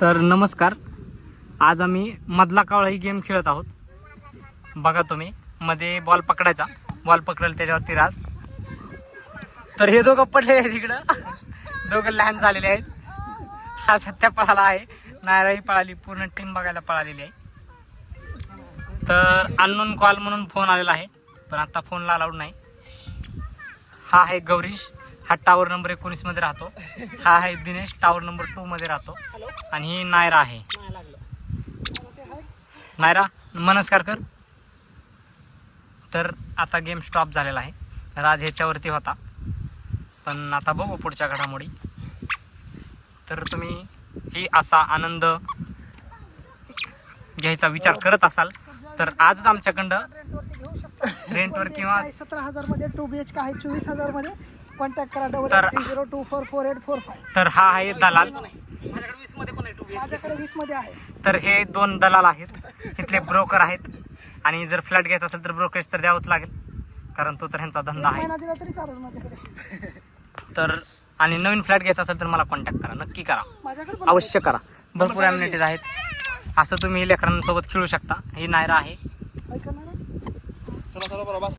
तर नमस्कार. आज आम्ही मधला कावळा ही गेम खेळत आहोत. बघा तुम्ही मध्ये बॉल पकडायचा. बॉल पकडेल त्याच्यावरती राज. तर हे दोघं पडले आहेत इकडं. दोघं लहान झालेले आहेत. हा सत्या पळाला आहे. नायराही पळाली पूर्ण टीम बघायला पळालेली आहे. तर अननोन कॉल म्हणून फोन आलेला आहे. पण आता फोनला अलाउड नाही. हा आहे गौरीश. हा टावर नंबर एकोणीसमध्ये राहतो. हा आहे दिनेश टावर नंबर टू मध्ये राहतो. आणि ही नायरा आहे. नायरा नमस्कार कर. तर आता गेम स्टॉप झालेला आहे. राज ह्याच्यावरती होता. पण आता बघू पुढच्या घडामोडी. तर तुम्ही ही असा आनंद घ्यायचा विचार करत असाल तर आजच आमच्याकडं रेंटवर किंवा सतरा हजारमध्ये टू बी एच के आहे चोवीस हजारमध्ये. कॉन्टॅक्ट करा डबल तर- three zero two four four eight four five तर हा आहे दलाल. माझ्याकडे वीसमध्ये आहे तर हे दोन दलाल आहेत. इथले ब्रोकर आहेत. आणि जर फ्लॅट घ्यायचा असेल तर ब्रोकरेज तर द्यावंच लागेल. कारण तो तर ह्यांचा एक धंदा आहे. महिना दिला तरी चालेल माझ्याकडे. तर आणि नवीन फ्लॅट घ्यायचा असेल तर मला कॉन्टॅक्ट करा. नक्की करा. माझ्याकडे पण अवश्य करा. भरपूर ॲम्युनिटीज आहेत. असं तुम्ही लेकरांसोबत खेळू शकता. ही नायरा आहे. ऐका ना